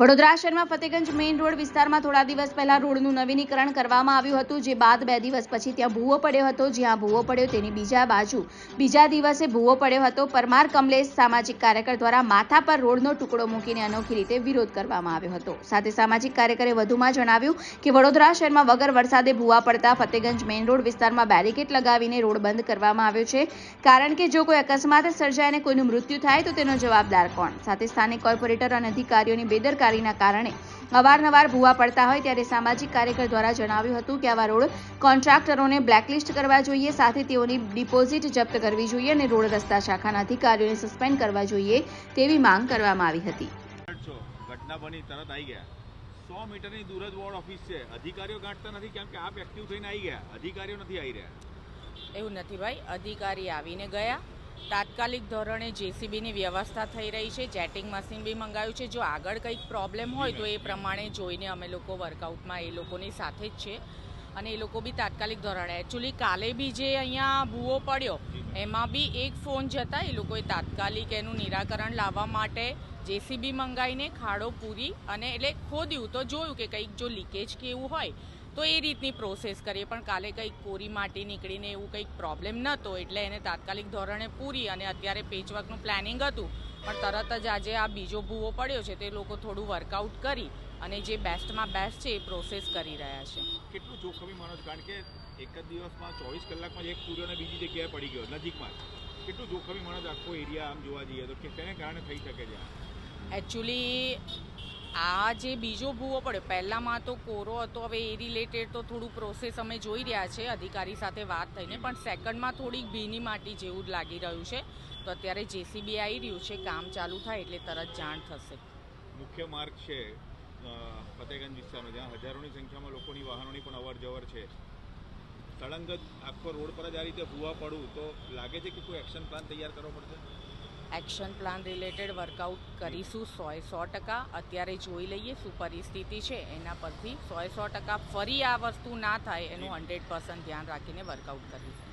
વડોદરા શહેરમાં Fatehganj main road વિસ્તારમાં થોડા દિવસ પહેલા રોડનું નવીનીકરણ કરવામાં આવ્યું હતું, જે બાદ બે દિવસ પછી ત્યાં ભૂવો પડ્યો હતો. જ્યાં ભૂવો પડ્યો તેની બીજા બાજુ, બીજા દિવસે ભૂવો પડ્યો હતો. પરમાર કમલેશ સામાજિક કાર્યકર દ્વારા માથા પર રોડનો ટુકડો મૂકીને અનોખી રીતે વિરોધ કરવામાં આવ્યો હતો. સાથે સામાજિક કાર્યકરે વધુમાં જણાવ્યું કે, વડોદરા શહેરમાં વગર વરસાદે ભૂવા પડતા ફતેગંજ મેઇન રોડ વિસ્તારમાં બેરિકેડ લગાવીને રોડ બંધ કરવામાં આવ્યો છે. કારણ કે જો કોઈ અકસ્માત સર્જાય અને કોઈનું મૃત્યુ થાય, તો તેનો જવાબદાર કોણ? સાથે સ્થાનિક કોર્પોરેટર અને અધિકારીઓની બેદરકારીના કારણે. અવારનવાર ભૂવા પડતા હોય ત્યારે સામાજિક કાર્યકર દ્વારા જણાવ્યું હતું કે આવા રોડ કોન્ટ્રાક્ટરોને બ્લેકલિસ્ટ કરવા જોઈએ સાથે તેઓની ડિપોઝિટ જપ્ત કરવી જોઈએ અને રોડ રસ્તા શાખાના અધિકારીઓને સસ્પેન્ડ કરવા જોઈએ તેવી માંગ કરવામાં આવી હતી. ઘટના બની તરત આવી ગયા. સો મીટરની દૂર જ વોર્ડ ઓફિસ છે. અધિકારીઓ ગાંઠતા નથી કેમ કે આપ એક્ટિવ થઈને આવી ગયા. અધિકારીઓ નથી આવી રહ્યા. એવું નથી ભાઈ. અધિકારી આવીને ગયા. તાત્કાલિક ધોરણે જેસીબીની વ્યવસ્થા થઈ રહી છે. જેટિંગ મશીન બી મંગાવ્યું છે. જો આગળ કંઈક પ્રોબ્લેમ હોય તો એ પ્રમાણે જોઈને અમે લોકો વર્કઆઉટમાં એ લોકોની સાથે જ છે. અને એ લોકો બી તાત્કાલિક ધોરણે. એકચ્યુઅલી કાલે બી જે અહીંયા ભૂવો પડ્યો, એમાં બી એક ફોન જતા એ લોકોએ તાત્કાલિક એનું નિરાકરણ લાવવા માટે જેસીબી મંગાવીને ખાડો પૂરી અને એટલે ખોદ્યું. તો જોયું કે કંઈક જો લીકેજ કે એવું હોય તો એ રીતની પ્રોસેસ કરીએ. પણ કાલે કંઈક કોરી માટી નીકળીને એવું કંઈક પ્રોબ્લેમ નહોતો એટલે એને તાત્કાલિક ધોરણે પૂરી અને અત્યારે પેચવર્કનું પ્લાનિંગ હતું. પણ તરત જ આજે આ બીજો ભૂવો પડ્યો છે તે લોકો થોડું વર્કઆઉટ કરી અને જે બેસ્ટમાં બેસ્ટ છે એ પ્રોસેસ કરી રહ્યા છે. કેટલું જોખમી માનો છો કારણ કે એક જ દિવસમાં ચોવીસ કલાકમાં એક પૂર્યો અને બીજી જગ્યાએ પડી ગયો નજીકમાં કેટલું જોખમી માનો આખો એરિયા આમ જોવા જઈએ તો કે તેને કારણે થઈ શકે છે? એકચ્યુઅલી આ જે બીજો ભૂવો પડ્યો, પહેલાંમાં તો કોરો હતો, હવે એ રિલેટેડ તો થોડું પ્રોસેસ અમે જોઈ રહ્યા છે, અધિકારી સાથે વાત થઈને, પણ સેકન્ડમાં થોડીક ભીની માટી જેવું જ લાગી રહ્યું છે. તો અત્યારે જેસીબી આવી રહ્યું છે, કામ ચાલુ થાય એટલે તરત જાણ થશે. મુખ્ય માર્ગ છે ફતેગંજ વિસ્તારનો, જ્યાં હજારોની સંખ્યામાં લોકોની વાહનોની પણ અવર જવર છે. સળંગ જ આખો રોડ પર જ આ રીતે ભૂવા પડવું, તો લાગે છે કે કોઈ એક્શન પ્લાન તૈયાર કરવો પડશે? એક્શન પ્લાન રિલેટેડ વર્કઆઉટ કરીશું સોએ સો ટકા. અત્યારે જોઈ લઈએ શું પરિસ્થિતિ છે. એના પરથી સોએ સો ટકા ફરી આ વસ્તુ ના થાય એનું હંડ્રેડ પર્સન્ટ ધ્યાન રાખીને વર્કઆઉટ કરીશું.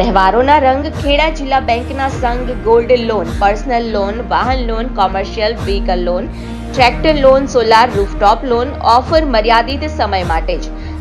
તહેવારોના રંગ ખેડા જિલ્લા બેંકના સંઘ ગોલ્ડ લોન, પર્સનલ લોન, વાહન loan, commercial vehicle loan, tractor loan, solar rooftop loan, offer મર્યાદિત સમય માટે જ.